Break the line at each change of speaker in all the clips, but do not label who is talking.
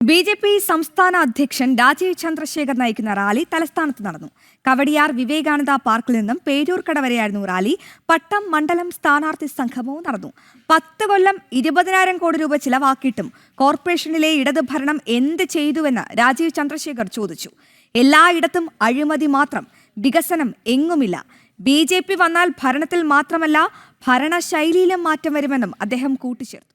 B J P സംസ്ഥാന അധ്യക്ഷൻ രാജീവ് ചന്ദ്രശേഖർ നയിക്കുന്ന റാലി തലസ്ഥാനത്ത് നടന്നു. കവടിയാർ വിവേകാനന്ദ പാർക്കിൽ നിന്നും പേരൂർക്കട വരെയായിരുന്നു റാലി. പട്ടം മണ്ഡലം സ്ഥാനാർത്ഥി സംഗമവും നടന്നു. പത്ത് കൊല്ലം ഇരുപതിനായിരം കോടി രൂപ ചിലവാക്കിയിട്ടും കോർപ്പറേഷനിലെ ഇടത് ഭരണം എന്ത് ചെയ്തുവെന്ന് രാജീവ് ചന്ദ്രശേഖർ ചോദിച്ചു. എല്ലായിടത്തും അഴിമതി മാത്രം വികസനം എങ്ങുമില്ല. ബി വന്നാൽ ഭരണത്തിൽ മാത്രമല്ല ഭരണശൈലിയിലും മാറ്റം വരുമെന്നും അദ്ദേഹം കൂട്ടിച്ചേർത്തു.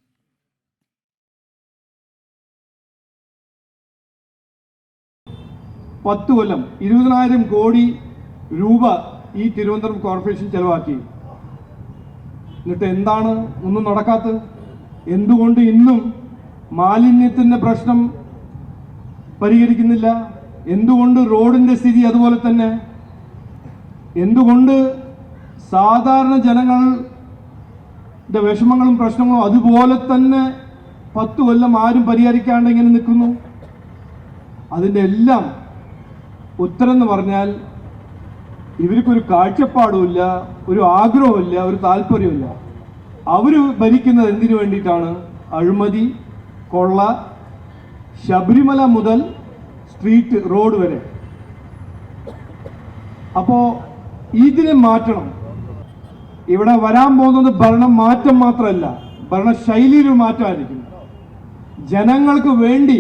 പത്ത് കൊല്ലം ഇരുപതിനായിരം കോടി രൂപ ഈ തിരുവനന്തപുരം കോർപ്പറേഷൻ ചെലവാക്കി. എന്നിട്ട് എന്താണ് ഒന്നും നടക്കാത്തത്? എന്തുകൊണ്ട് ഇന്നും മാലിന്യത്തിന്റെ പ്രശ്നം പരിഹരിക്കുന്നില്ല? എന്തുകൊണ്ട് റോഡിന്റെ സ്ഥിതി അതുപോലെ തന്നെ? എന്തുകൊണ്ട് സാധാരണ ജനങ്ങളുടെ വിഷമങ്ങളും പ്രശ്നങ്ങളും അതുപോലെ തന്നെ പത്ത് കൊല്ലം ആരും പരിഹരിക്കാണ്ട് ഇങ്ങനെ നിൽക്കുന്നു? അതിന്റെ എല്ലാം ഉത്തരം എന്ന് പറഞ്ഞാൽ ഇവർക്കൊരു കാഴ്ചപ്പാടുമില്ല ഒരു ആഗ്രഹമില്ല ഒരു താല്പര്യമില്ല അവർ ഭരിക്കുന്നത് എന്തിനു വേണ്ടിയിട്ടാണ്? അഴിമതി കൊള്ള ശബരിമല മുതൽ സ്ട്രീറ്റ് റോഡ് വരെ. അപ്പോൾ ഇതിനെ മാറ്റണം. ഇവിടെ വരാൻ പോകുന്നത് ഭരണം മാറ്റം മാത്രമല്ല ഭരണശൈലിയിൽ ഒരു മാറ്റമായിരിക്കും. ജനങ്ങൾക്ക് വേണ്ടി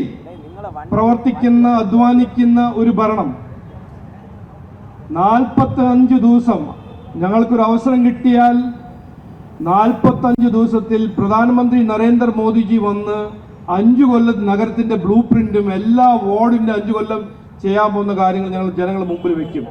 പ്രവർത്തിക്കുന്ന അധ്വാനിക്കുന്ന ഒരു ഭരണം. നാൽപ്പത്തി അഞ്ച് ദിവസം ഞങ്ങൾക്കൊരു അവസരം കിട്ടിയാൽ നാൽപ്പത്തഞ്ച് ദിവസത്തിൽ പ്രധാനമന്ത്രി നരേന്ദ്രമോദിജി വന്ന് അഞ്ചു കൊല്ലം നഗരത്തിന്റെ ബ്ലൂ പ്രിന്റും എല്ലാ വാർഡിന്റെ അഞ്ചു കൊല്ലം ചെയ്യാൻ പോകുന്ന കാര്യങ്ങൾ ഞങ്ങൾ ജനങ്ങളുടെ മുമ്പിൽ വെക്കും.